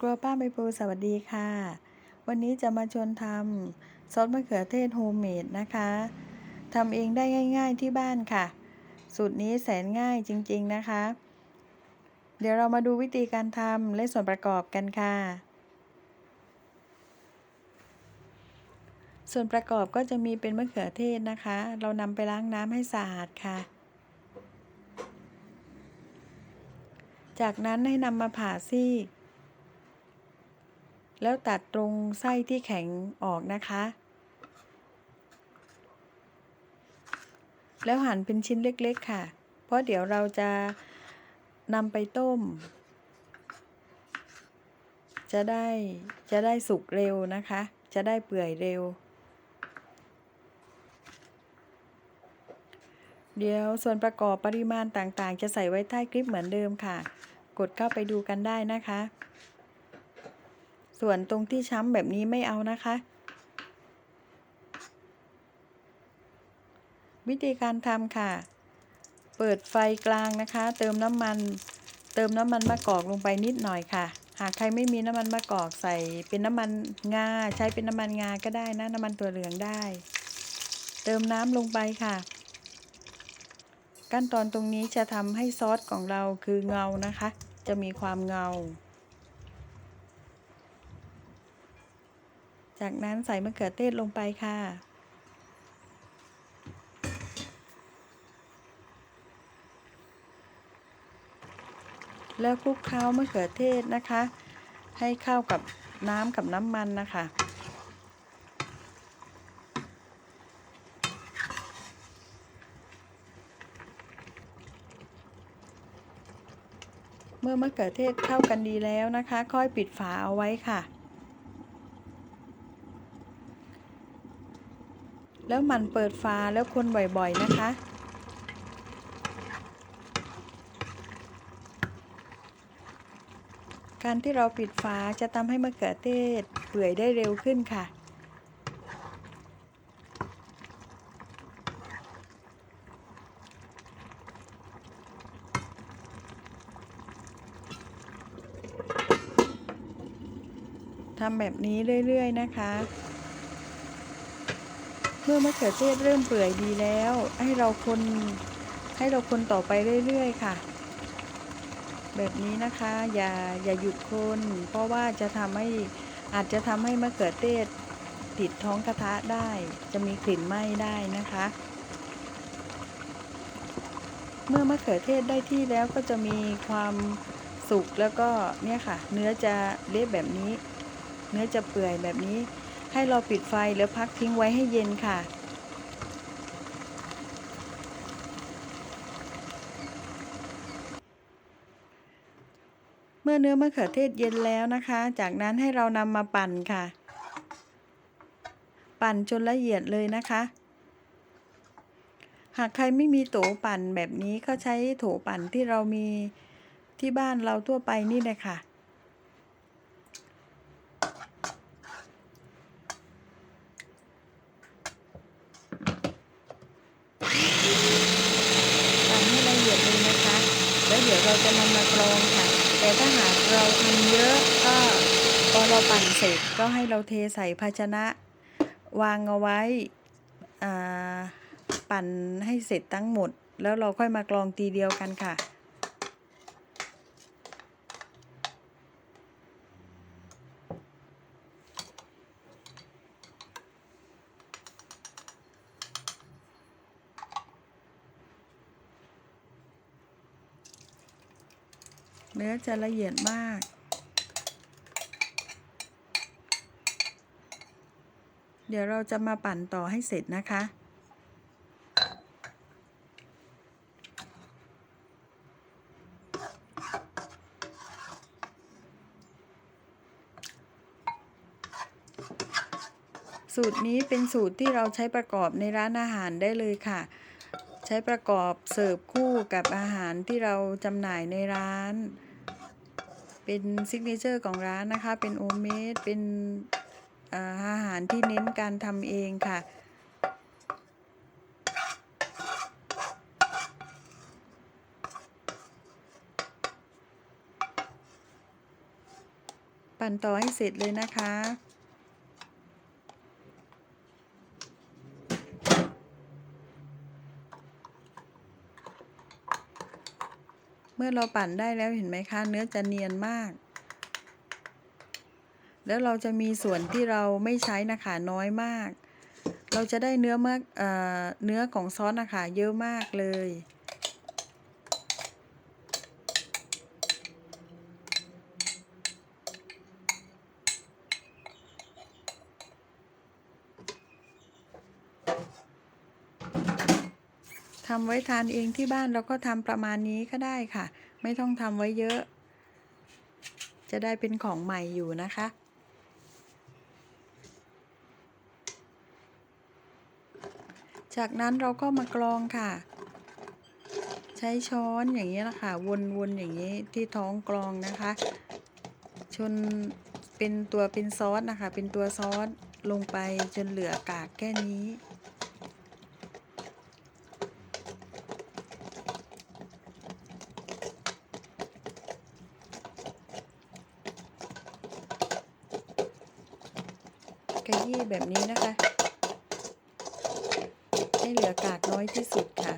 ครัวป้าใบปูสวัสดีค่ะ วันนี้จะมาชวนทำซอสมะเขือเทศโฮมเมดนะคะทำเองได้ง่าย ๆที่บ้านค่ะ สูตรนี้แสนง่ายจริงๆนะคะ เดี๋ยวเรามาดูวิธีการทำและส่วนประกอบกันค่ะ ส่วนประกอบก็จะมีเป็นมะเขือเทศนะคะ เรานำไปล้างน้ำให้สะอาดค่ะจากนั้นให้นำมาผ่าซีก แล้วตัดตรงไส้ที่แข็งออกนะคะ แล้วหั่นเป็นชิ้นเล็กๆค่ะ เพราะเดี๋ยวเราจะนำไปต้ม จะได้จะได้สุกเร็วนะคะ จะได้เปื่อยเร็ว เดี๋ยวส่วนประกอบปริมาณต่างๆ จะใส่ไว้ใต้คลิปเหมือนเดิมค่ะ กดเข้าไปดูกันได้นะคะ ส่วนตรงที่ช้ำแบบนี้ไม่เอานะคะ วิธีการทำค่ะ เปิดไฟกลางนะคะ เติมน้ำมัน เติมน้ำมันมะกอกลงไปนิดหน่อยค่ะหากใครไม่มีน้ำมันมะกอกใส่เป็นน้ำมันงาใช้เป็นน้ำมันงาก็ได้นะน้ำมันตัวเหลืองได้ เติมน้ำลงไปค่ะ ขั้นตอนตรงนี้จะทำให้ซอสของเราคือเงานะคะ จะมีความเงา จากนั้นใส่มะเขือเทศลงไปค่ะ แล้วคลุกเคล้ามะเขือเทศนะคะ ให้เข้ากับน้ำกับน้ำมันนะคะเมื่อมะเขือเทศเข้ากันดีแล้วนะคะ ค่อยปิดฝาเอาไว้ค่ะ แล้วมันเปิดฝาแล้วคนบ่อยๆนะคะ การที่เราปิดฝาจะทำให้มะเขือเทศเปื่อยได้เร็วขึ้นค่ะ ทำแบบนี้เรื่อยๆนะคะ เมื่อมะเขือเทศเริ่มเปื่อยดีแล้ว ให้เราคนให้เราคนต่อไปเรื่อยๆค่ะ แบบนี้นะคะอย่าอย่าหยุดคน เพราะว่าจะทำให้อาจจะทำให้มะเขือเทศติดท้องกระทะได้ จะมีกลิ่นไหม้ได้นะคะ เมื่อมะเขือเทศได้ที่แล้วก็จะมีความสุกแล้วก็เนี่ยค่ะ เนื้อจะเละแบบนี้ เนื้อจะเปื่อยแบบนี้ ให้เราปิดไฟแล้วพักทิ้งไว้ให้เย็นค่ะ เมื่อเนื้อมะเขือเทศเย็นแล้วนะคะ จากนั้นให้เรานำมาปั่นค่ะ ปั่นจนละเอียดเลยนะคะ หากใครไม่มีโถปั่นแบบนี้ก็ใช้โถปั่นที่เรามีที่บ้านเราทั่วไปนี่เลยค่ะ ปั่นให้ละเอียดเลยนะคะ แล้วเดี๋ยวเรา จะนำมากรองค่ะ แต่ถ้าหากเราทำเยอะก็พอเราปั่นเสร็จก็ให้เราเทใส่ภาชนะ วางเอาไว้ปั่นให้เสร็จทั้งหมด แล้วเราค่อยมากรองทีเดียวกันค่ะ นื้อจะละเอียดมาก เดี๋ยวเราจะมาปั่นต่อให้เสร็จนะคะสูตรนี้เป็นสูตรที่เราใช้ประกอบในร้านอาหารได้เลยค่ะ ใช้ประกอบเสิร์ฟคู่กับอาหารที่เราจำหน่ายในร้าน เป็นซิกเนเจอร์ของร้านนะคะ เป็นโอเมดเป็นอ่าอาหารที่เน้นการทำเองค่ะ ปั่นต่อให้เสร็จเลยนะคะ มื่อเราปั่นได้แล้วเห็นไหมคะเนื้อจะเนียนมาก แล้วเราจะมีส่วนที่เราไม่ใช้นะคะน้อยมาก เราจะได้เนื้อเมื่อเนื้อของซอสนะคะเยอะมากเลยำไว้ทานเองที่บ้านเราก็ทำประมาณนี้ก็ได้ค่ะ ไม่ต้องทำไว้เยอะ จะได้เป็นของใหม่อยู่นะคะ จากนั้นเราก็มากรองค่ะ ใช้ช้อนอย่างนี้นะคะวนๆอย่างนี้ที่ท้องกรองนะคะ ชนเป็นตัวเป็นซอสนะคะ เป็นตัวซอสลงไปจนเหลือกากแค่นี้ ขยี้แบบนี้นะคะ ให้เหลือกากน้อยที่สุดค่ะ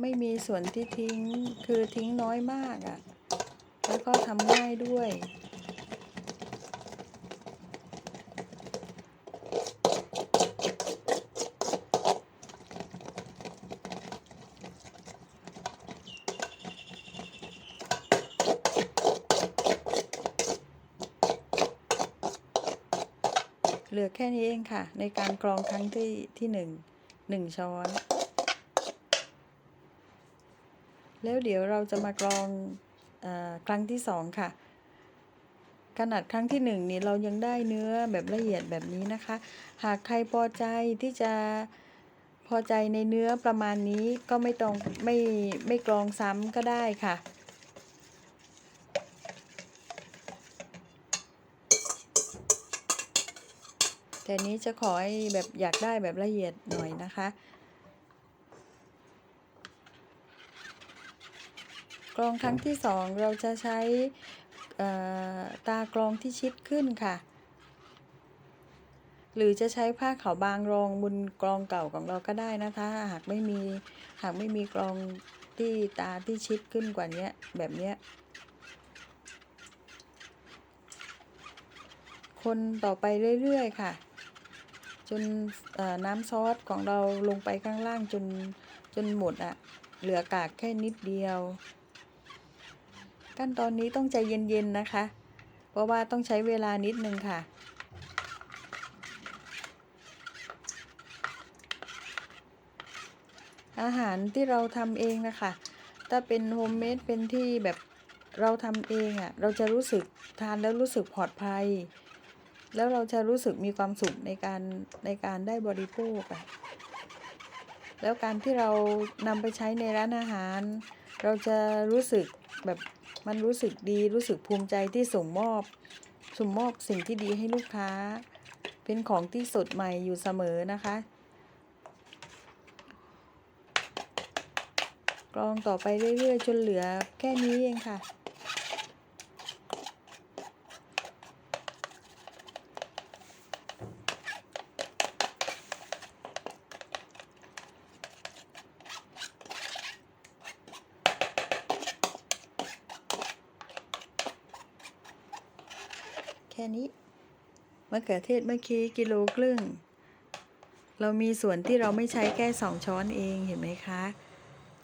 ไม่มีส่วนที่ทิ้งคือทิ้งน้อยมากอะ่ะ แล้วก็ทำง่ายด้วย อแค่นี้เองค่ะ ในการกรองครั้งที่ที่หนึ่งหนึ่งช้อน แล้วเดี๋ยวเราจะมากรองอครั้งที่สองค่ะ ขนาดครั้งที่หนึ่งนี่เรายังได้เนื้อแบบละเอียดแบบนี้นะคะ หากใครพอใจที่จะพอใจในเนื้อประมาณนี้ก็ไม่ต้องไม่ไม่กรองซ้ำก็ได้ค่ะ แต่นี้จะขอให้แบบอยากได้แบบละเอียดหน่อยนะคะ กรองครั้งที่สองเราจะใช้ตากรองที่ชิดขึ้นค่ะ หรือจะใช้ผ้าขาวบางรองบนกรองเก่าของเราก็ได้นะคะ หากไม่มีหากไม่มีกรองที่ตาที่ชิดขึ้นกว่านี้แบบนี้คนต่อไปเรื่อย ๆ ค่ะ จนน้ำซอสของเราลงไปข้างล่างจนจนหมดอะเหลือกากแค่นิดเดียว ขั้นตอนนี้ต้องใจเย็นๆนะคะ เพราะว่าต้องใช้เวลานิดนึงค่ะอาหารที่เราทำเองนะคะ ถ้าเป็นโฮมเมดเป็นที่แบบเราทำเองอะ่ะ เราจะรู้สึกทานแล้วรู้สึกปลอดภัย แล้วเราจะรู้สึกมีความสุขในการในการได้บริโภคอะแล้วการที่เรานำไปใช้ในร้านอาหาร เราจะรู้สึกแบบมันรู้สึกดีรู้สึกภูมิใจที่ส่งมอบส่งมอบสิ่งที่ดีให้ลูกค้า เป็นของที่สดใหม่อยู่เสมอนะคะกรองต่อไปเรื่อยๆจนเหลือแค่นี้เองค่ะ แค่นี้ มะเขือเทศเมื่อกี้กิโลครึ่ง เรามีส่วนที่เราไม่ใช้แค่สองช้อนเองเห็นไหมคะ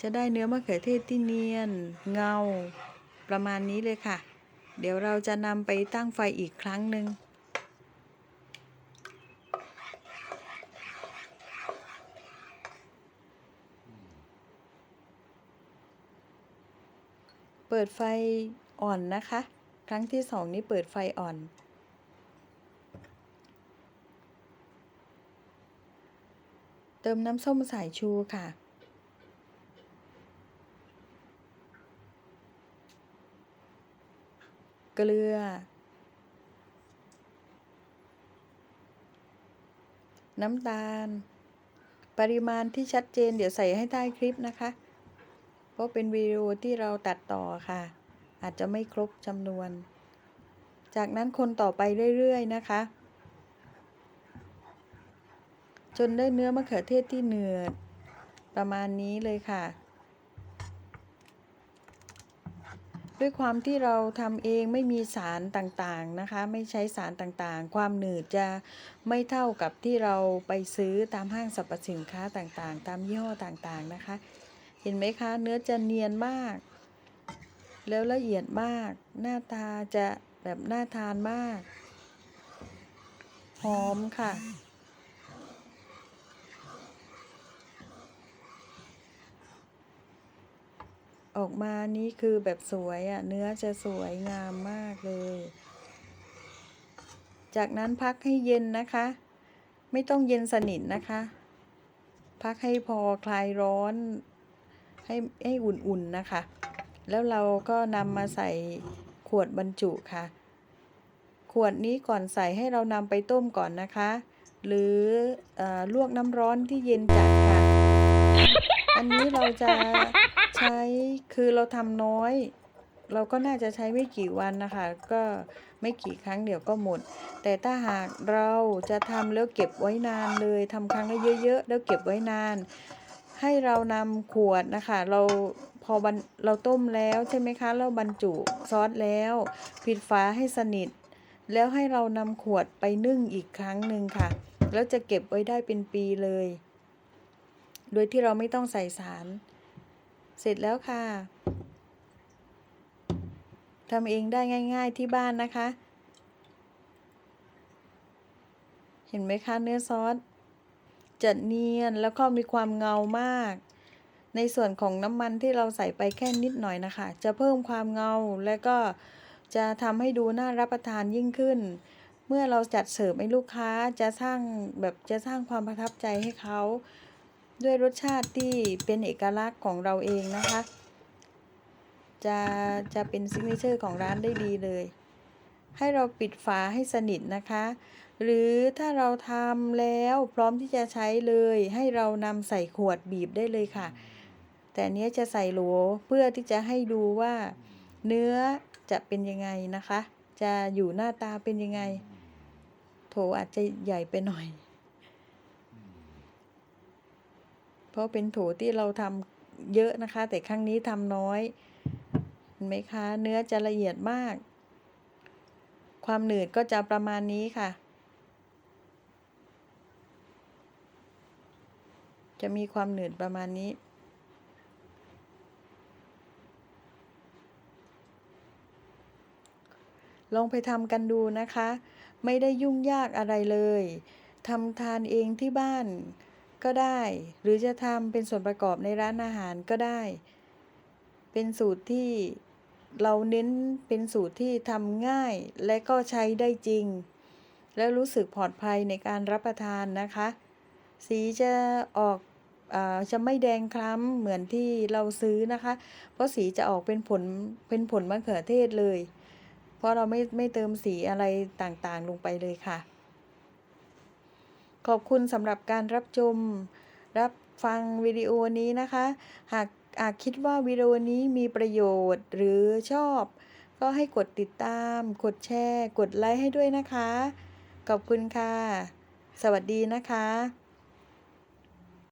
จะได้เนื้อมะเขือเทศที่เนียน เงา ประมาณนี้เลยค่ะ เดี๋ยวเราจะนำไปตั้งไฟอีกครั้งหนึ่งเปิดไฟอ่อนนะคะ ครั้งที่สองนี้เปิดไฟอ่อน เติมน้ำส้มสายชูค่ะ เกลือ น้ำตาล ปริมาณที่ชัดเจนเดี๋ยวใส่ให้ใต้คลิปนะคะ เพราะเป็นวิดีโอที่เราตัดต่อค่ะ อาจจะไม่ครบจำนวน จากนั้นคนต่อไปเรื่อย ๆ นะคะ จนได้เนื้อมะเขือเทศที่เนือดประมาณนี้เลยค่ะ ด้วยความที่เราทำเองไม่มีสารต่างๆนะคะ ไม่ใช้สารต่างๆ ความหนืดจะไม่เท่ากับที่เราไปซื้อตามห้างสรรพสินค้าต่างๆ ตามยี่ห้อต่างๆนะคะ เห็นไหมคะ เนื้อจะเนียนมาก แล้วละเอียดมาก หน้าตาจะแบบน่าทานมาก หอมค่ะ ออกมานี้คือแบบสวยอะ่ะ เนื้อจะสวยงามมากเลย จากนั้นพักให้เย็นนะคะ ไม่ต้องเย็นสนิทนะคะ พักให้พอคลายร้อน ให้ให้อุ่นๆนะคะ แล้วเราก็นำมาใส่ขวดบรรจุค่ะ ขวดนี้ก่อนใส่ให้เรานำไปต้มก่อนนะคะ หรือเออลวกน้ำร้อนที่เย็นจัดค่ะ อันนี้เราจะใช้คือเราทำน้อย เราก็น่าจะใช้ไม่กี่วันนะคะ ก็ไม่กี่ครั้งเดี๋ยวก็หมด แต่ถ้าหากเราจะทำแล้วเก็บไว้นานเลยทำครั้งละเยอะๆแล้วเก็บไว้นาน ให้เรานำขวดนะคะ เราพอบรรเราต้มแล้วใช่ไหมคะเราบรรจุซอสแล้วปิดฝาให้สนิท แล้วให้เรานำขวดไปนึ่งอีกครั้งหนึ่งค่ะ แล้วจะเก็บไว้ได้เป็นปีเลย โดยที่เราไม่ต้องใส่สาร เสร็จแล้วค่ะทำเองได้ง่าย ๆที่บ้านนะคะ เห็นไหมคะเนื้อซอสจะเนียนแล้วก็มีความเงามาก ในส่วนของน้ำมันที่เราใส่ไปแค่นิดหน่อยนะคะ จะเพิ่มความเงาและก็จะทำให้ดูน่ารับประทานยิ่งขึ้น เมื่อเราจัดเสิร์ฟให้ลูกค้าจะสร้างแบบจะสร้างความประทับใจให้เขา ด้วยรสชาติที่เป็นเอกลักษณ์ของเราเองนะคะ จะจะเป็นซิกเนเจอร์ของร้านได้ดีเลย ให้เราปิดฝาให้สนิทนะคะ หรือถ้าเราทำแล้วพร้อมที่จะใช้เลย ให้เรานำใส่ขวดบีบได้เลยค่ะ แต่เนี้ยจะใส่โหลเพื่อที่จะให้ดูว่า เนื้อจะเป็นยังไงนะคะ จะอยู่หน้าตาเป็นยังไง โถอาจจะใหญ่ไปหน่อย เพราะเป็นโถที่เราทำเยอะนะคะ แต่ครั้งนี้ทำน้อยเห็นไหมคะ เนื้อจะละเอียดมาก ความหนืดก็จะประมาณนี้ค่ะ จะมีความหนืดประมาณนี้ลองไปทำกันดูนะคะ ไม่ได้ยุ่งยากอะไรเลย ทำทานเองที่บ้าน ก็ได้ หรือจะทำเป็นส่วนประกอบในร้านอาหารก็ได้ เป็นสูตรที่เราเน้นเป็นสูตรที่ทำง่ายและก็ใช้ได้จริง แล้วรู้สึกปลอดภัยในการรับประทานนะคะ สีจะออกอจะไม่แดงคล้ำเหมือนที่เราซื้อนะคะ เพราะสีจะออกเป็นผลเป็นผลมะเขือเทศเลย เพราะเราไม่ไม่เติมสีอะไรต่างๆลงไปเลยค่ะ ขอบคุณสำหรับการรับชม รับฟังวิดีโอนี้นะคะ หากอาจคิดว่าวิดีโอนี้มีประโยชน์หรือชอบ ก็ให้กดติดตาม กดแชร์ กดไลค์ให้ด้วยนะคะ ขอบคุณค่ะ สวัสดีนะคะ